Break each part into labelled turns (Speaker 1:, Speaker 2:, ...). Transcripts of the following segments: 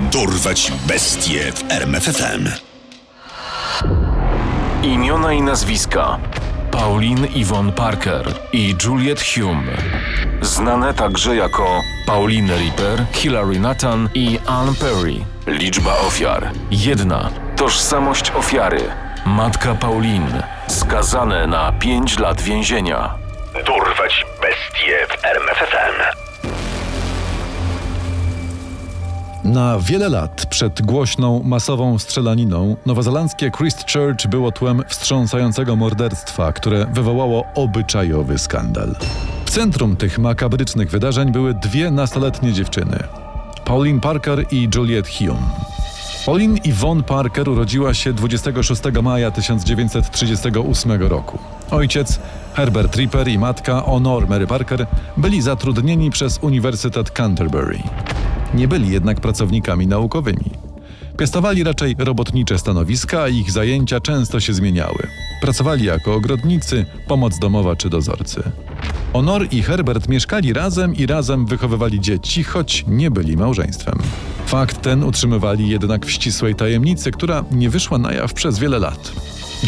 Speaker 1: Dorwać bestie w RMFFM.
Speaker 2: Imiona i nazwiska Pauline Yvonne Parker i Juliet Hume. Znane także jako Pauline Reaper, Hilary Nathan i Anne Perry. Liczba ofiar jedna. Tożsamość ofiary matka Pauline. Skazane na 5 lat więzienia.
Speaker 1: Dorwać bestie w RMFFM.
Speaker 3: Na wiele lat przed głośną, masową strzelaniną nowozelandzkie Christchurch było tłem wstrząsającego morderstwa, które wywołało obyczajowy skandal. W centrum tych makabrycznych wydarzeń były dwie nastoletnie dziewczyny. Pauline Parker i Juliet Hume. Pauline Yvonne Parker urodziła się 26 maja 1938 roku. Ojciec Herbert Ripper i matka Honor Mary Parker byli zatrudnieni przez Uniwersytet Canterbury. Nie byli jednak pracownikami naukowymi. Piastowali raczej robotnicze stanowiska, a ich zajęcia często się zmieniały. Pracowali jako ogrodnicy, pomoc domowa czy dozorcy. Honor i Herbert mieszkali razem i razem wychowywali dzieci, choć nie byli małżeństwem. Fakt ten utrzymywali jednak w ścisłej tajemnicy, która nie wyszła na jaw przez wiele lat.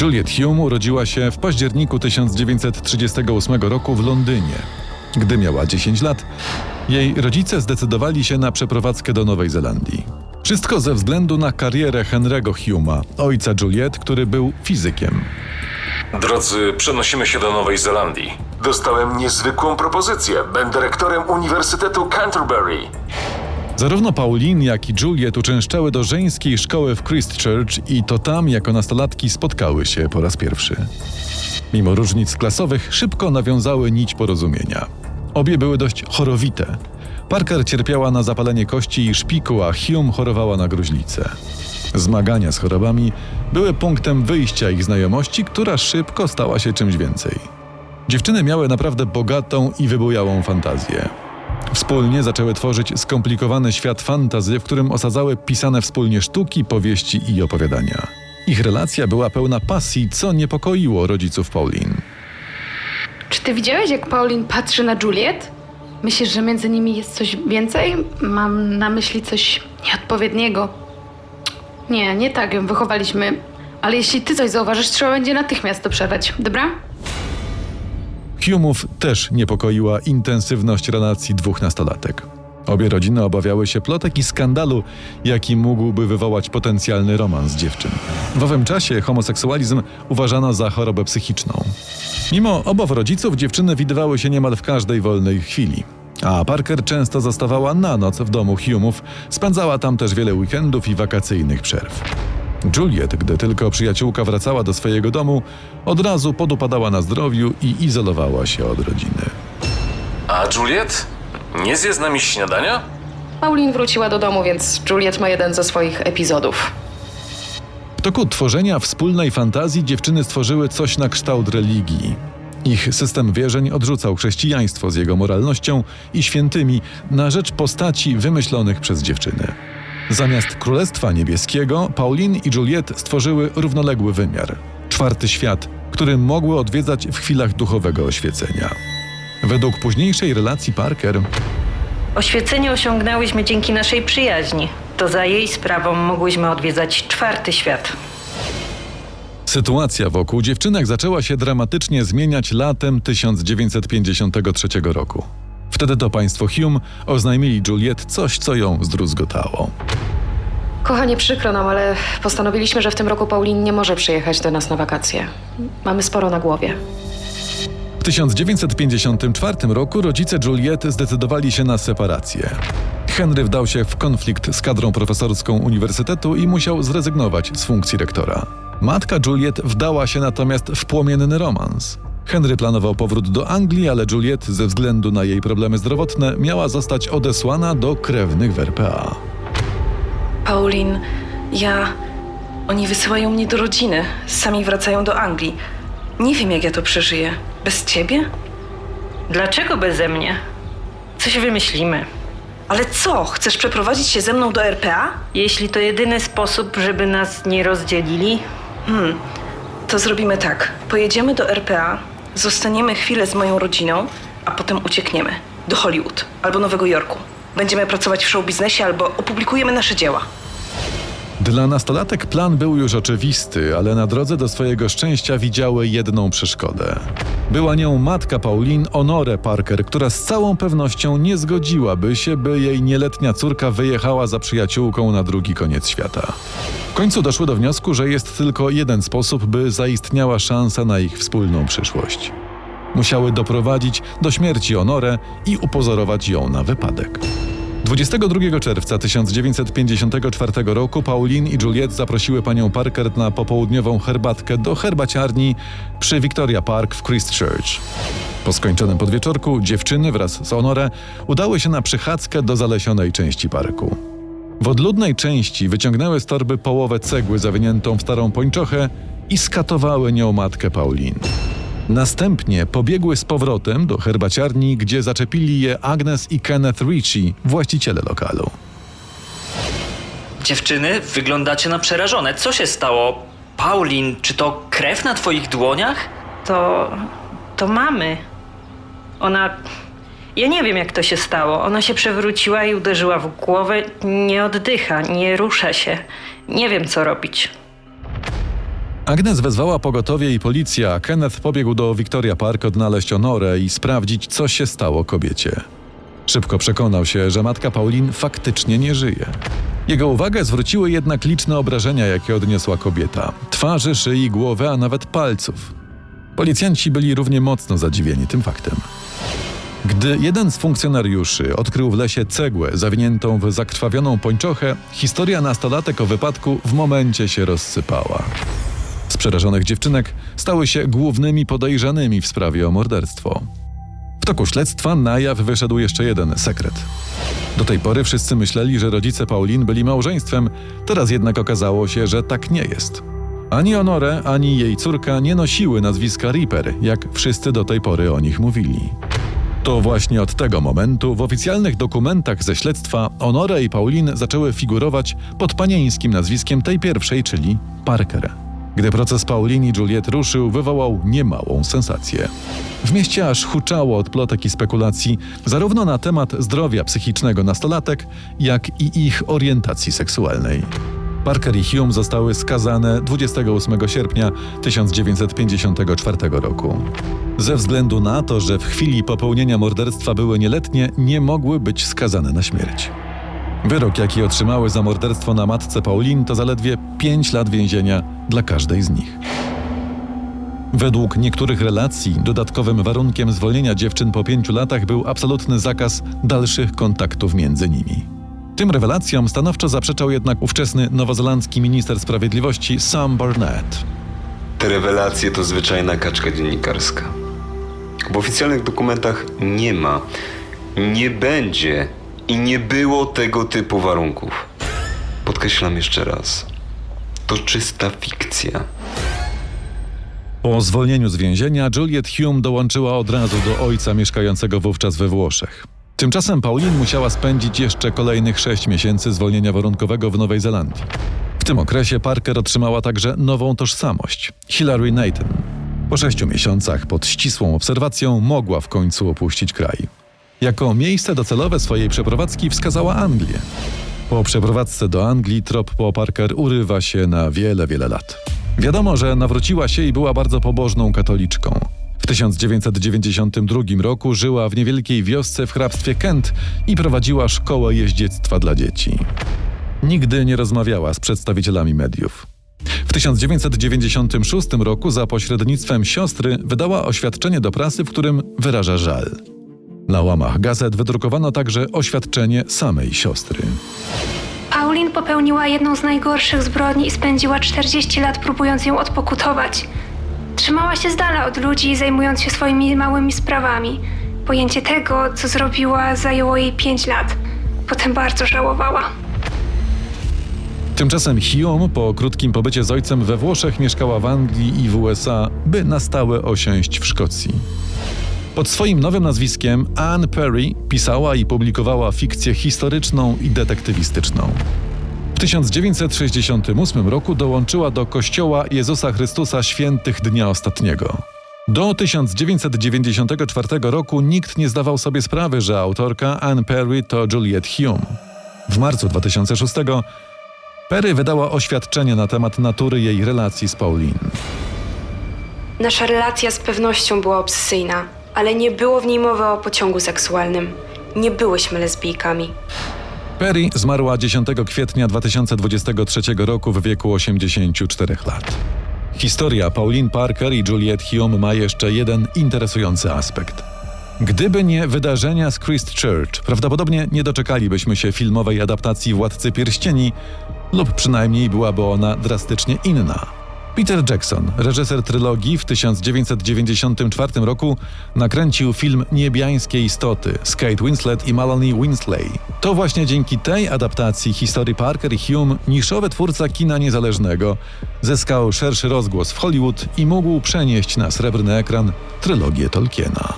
Speaker 3: Juliet Hume urodziła się w październiku 1938 roku w Londynie. Gdy miała 10 lat, jej rodzice zdecydowali się na przeprowadzkę do Nowej Zelandii. Wszystko ze względu na karierę Henry'ego Hume'a, ojca Juliet, który był fizykiem.
Speaker 2: Drodzy, przenosimy się do Nowej Zelandii. Dostałem niezwykłą propozycję. Będę rektorem Uniwersytetu Canterbury.
Speaker 3: Zarówno Pauline, jak i Juliet uczęszczały do żeńskiej szkoły w Christchurch i to tam jako nastolatki spotkały się po raz pierwszy. Mimo różnic klasowych szybko nawiązały nić porozumienia. Obie były dość chorowite. Parker cierpiała na zapalenie kości i szpiku, a Hume chorowała na gruźlicę. Zmagania z chorobami były punktem wyjścia ich znajomości, która szybko stała się czymś więcej. Dziewczyny miały naprawdę bogatą i wybujałą fantazję. Wspólnie zaczęły tworzyć skomplikowany świat fantazy, w którym osadzały pisane wspólnie sztuki, powieści i opowiadania. Ich relacja była pełna pasji, co niepokoiło rodziców Pauline.
Speaker 4: Czy ty widziałeś, jak Pauline patrzy na Juliet? Myślisz, że między nimi jest coś więcej? Mam na myśli coś nieodpowiedniego. Nie, nie tak ją wychowaliśmy. Ale jeśli ty coś zauważysz, trzeba będzie natychmiast to przerwać, dobra?
Speaker 3: Hume'ów też niepokoiła intensywność relacji dwóch nastolatek. Obie rodziny obawiały się plotek i skandalu, jaki mógłby wywołać potencjalny romans dziewczyn. W owym czasie homoseksualizm uważano za chorobę psychiczną. Mimo obaw rodziców, dziewczyny widywały się niemal w każdej wolnej chwili. A Parker często zostawała na noc w domu Hume'ów, spędzała tam też wiele weekendów i wakacyjnych przerw. Juliet, gdy tylko przyjaciółka wracała do swojego domu, od razu podupadała na zdrowiu i izolowała się od rodziny.
Speaker 2: A Juliet? Nie zje z nami śniadania?
Speaker 4: Pauline wróciła do domu, więc Juliet ma jeden ze swoich epizodów.
Speaker 3: W toku tworzenia wspólnej fantazji dziewczyny stworzyły coś na kształt religii. Ich system wierzeń odrzucał chrześcijaństwo z jego moralnością i świętymi na rzecz postaci wymyślonych przez dziewczyny. Zamiast Królestwa Niebieskiego, Pauline i Juliet stworzyły równoległy wymiar czwarty świat, który mogły odwiedzać w chwilach duchowego oświecenia. Według późniejszej relacji Parker,
Speaker 5: Oświecenie osiągnęłyśmy dzięki naszej przyjaźni. To za jej sprawą mogłyśmy odwiedzać czwarty świat.
Speaker 3: Sytuacja wokół dziewczynek zaczęła się dramatycznie zmieniać latem 1953 roku. Wtedy to państwo Hume oznajmili Juliet coś, co ją zdruzgotało.
Speaker 4: Kochanie, przykro nam, ale postanowiliśmy, że w tym roku Pauline nie może przyjechać do nas na wakacje. Mamy sporo na głowie.
Speaker 3: W 1954 roku rodzice Juliet zdecydowali się na separację. Henry wdał się w konflikt z kadrą profesorską uniwersytetu i musiał zrezygnować z funkcji rektora. Matka Juliet wdała się natomiast w płomienny romans. Henry planował powrót do Anglii, ale Juliet ze względu na jej problemy zdrowotne miała zostać odesłana do krewnych w RPA.
Speaker 6: Pauline, ja. Oni wysyłają mnie do rodziny. Sami wracają do Anglii. Nie wiem, jak ja to przeżyję. Bez ciebie?
Speaker 5: Dlaczego beze mnie? Coś wymyślimy.
Speaker 6: Ale co? Chcesz przeprowadzić się ze mną do RPA?
Speaker 5: Jeśli to jedyny sposób, żeby nas nie rozdzielili,
Speaker 6: To zrobimy tak. Pojedziemy do RPA, zostaniemy chwilę z moją rodziną, a potem uciekniemy. Do Hollywood albo Nowego Jorku. Będziemy pracować w showbiznesie albo opublikujemy nasze dzieła.
Speaker 3: Dla nastolatek plan był już oczywisty, ale na drodze do swojego szczęścia widziały jedną przeszkodę. Była nią matka Paulin, Honore Parker, która z całą pewnością nie zgodziłaby się, by jej nieletnia córka wyjechała za przyjaciółką na drugi koniec świata. W końcu doszły do wniosku, że jest tylko jeden sposób, by zaistniała szansa na ich wspólną przyszłość. Musiały doprowadzić do śmierci Honore i upozorować ją na wypadek. 22 czerwca 1954 roku Pauline i Juliet zaprosiły panią Parker na popołudniową herbatkę do herbaciarni przy Victoria Park w Christchurch. Po skończonym podwieczorku dziewczyny wraz z Honore udały się na przychadzkę do zalesionej części parku. W odludnej części wyciągnęły z torby połowę cegły zawiniętą w starą pończochę i skatowały nią matkę Pauline. Następnie pobiegły z powrotem do herbaciarni, gdzie zaczepili je Agnes i Kenneth Ritchie, właściciele lokalu.
Speaker 7: Dziewczyny, wyglądacie na przerażone. Co się stało? Paulin, czy to krew na twoich dłoniach?
Speaker 5: To. to mamy. Ona. Ja nie wiem, jak to się stało. Ona się przewróciła i uderzyła w głowę. Nie oddycha, nie rusza się. Nie wiem, co robić.
Speaker 3: Agnes wezwała pogotowie i policję, a Kenneth pobiegł do Victoria Park odnaleźć Honorę i sprawdzić, co się stało kobiecie. Szybko przekonał się, że matka Paulin faktycznie nie żyje. Jego uwagę zwróciły jednak liczne obrażenia, jakie odniosła kobieta. Twarzy, szyi, głowy, a nawet palców. Policjanci byli równie mocno zadziwieni tym faktem. Gdy jeden z funkcjonariuszy odkrył w lesie cegłę zawiniętą w zakrwawioną pończochę, historia nastolatek o wypadku w momencie się rozsypała. Z przerażonych dziewczynek stały się głównymi podejrzanymi w sprawie o morderstwo. W toku śledztwa na jaw wyszedł jeszcze jeden sekret. Do tej pory wszyscy myśleli, że rodzice Paulin byli małżeństwem, teraz jednak okazało się, że tak nie jest. Ani Honore, ani jej córka nie nosiły nazwiska Reaper, jak wszyscy do tej pory o nich mówili. To właśnie od tego momentu w oficjalnych dokumentach ze śledztwa Honore i Paulin zaczęły figurować pod panieńskim nazwiskiem tej pierwszej, czyli Parker. Gdy proces Paulin i Juliet ruszył, wywołał niemałą sensację. W mieście aż huczało od plotek i spekulacji, zarówno na temat zdrowia psychicznego nastolatek, jak i ich orientacji seksualnej. Parker i Hume zostały skazane 28 sierpnia 1954 roku. Ze względu na to, że w chwili popełnienia morderstwa były nieletnie, nie mogły być skazane na śmierć. Wyrok, jaki otrzymały za morderstwo na matce Paulin, to zaledwie 5 lat więzienia dla każdej z nich. Według niektórych relacji, dodatkowym warunkiem zwolnienia dziewczyn po pięciu latach był absolutny zakaz dalszych kontaktów między nimi. Tym rewelacjom stanowczo zaprzeczał jednak ówczesny nowozelandzki minister sprawiedliwości Sam Barnett.
Speaker 8: Te rewelacje to zwyczajna kaczka dziennikarska. W oficjalnych dokumentach nie ma, nie będzie i nie było tego typu warunków. Podkreślam jeszcze raz. To czysta fikcja.
Speaker 3: Po zwolnieniu z więzienia Juliet Hume dołączyła od razu do ojca mieszkającego wówczas we Włoszech. Tymczasem Pauline musiała spędzić jeszcze kolejnych sześć miesięcy zwolnienia warunkowego w Nowej Zelandii. W tym okresie Parker otrzymała także nową tożsamość Hilary Nathan. Po sześciu miesiącach pod ścisłą obserwacją mogła w końcu opuścić kraj. Jako miejsce docelowe swojej przeprowadzki wskazała Anglię. Po przeprowadzce do Anglii trop po Parker urywa się na wiele, wiele lat. Wiadomo, że nawróciła się i była bardzo pobożną katoliczką. W 1992 roku żyła w niewielkiej wiosce w hrabstwie Kent i prowadziła szkołę jeździectwa dla dzieci. Nigdy nie rozmawiała z przedstawicielami mediów. W 1996 roku za pośrednictwem siostry wydała oświadczenie do prasy, w którym wyraża żal. Na łamach gazet wydrukowano także oświadczenie samej siostry.
Speaker 9: Paulin popełniła jedną z najgorszych zbrodni i spędziła 40 lat próbując ją odpokutować. Trzymała się z dala od ludzi, zajmując się swoimi małymi sprawami. Pojęcie tego, co zrobiła, zajęło jej 5 lat. Potem bardzo żałowała.
Speaker 3: Tymczasem Hume po krótkim pobycie z ojcem we Włoszech mieszkała w Anglii i w USA, by na stałe osiąść w Szkocji. Pod swoim nowym nazwiskiem Anne Perry pisała i publikowała fikcję historyczną i detektywistyczną. W 1968 roku dołączyła do Kościoła Jezusa Chrystusa Świętych Dnia Ostatniego. Do 1994 roku nikt nie zdawał sobie sprawy, że autorka Anne Perry to Juliette Hume. W marcu 2006 Perry wydała oświadczenie na temat natury jej relacji z Pauline.
Speaker 10: Nasza relacja z pewnością była obsesyjna, ale nie było w niej mowy o pociągu seksualnym. Nie byłyśmy lesbijkami.
Speaker 3: Perry zmarła 10 kwietnia 2023 roku w wieku 84 lat. Historia Pauline Parker i Juliette Hume ma jeszcze jeden interesujący aspekt. Gdyby nie wydarzenia z Christchurch, prawdopodobnie nie doczekalibyśmy się filmowej adaptacji Władcy Pierścieni, lub przynajmniej byłaby ona drastycznie inna. Peter Jackson, reżyser trylogii, w 1994 roku nakręcił film Niebiańskie istoty z Kate Winslet i Melanie Winsley. To właśnie dzięki tej adaptacji historii Parker i Hume niszowy twórca kina niezależnego zyskał szerszy rozgłos w Hollywood i mógł przenieść na srebrny ekran trylogię Tolkiena.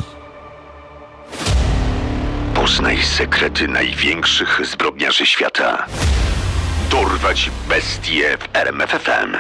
Speaker 1: Poznaj sekrety największych zbrodniarzy świata. Dorwać bestie w RMFFM.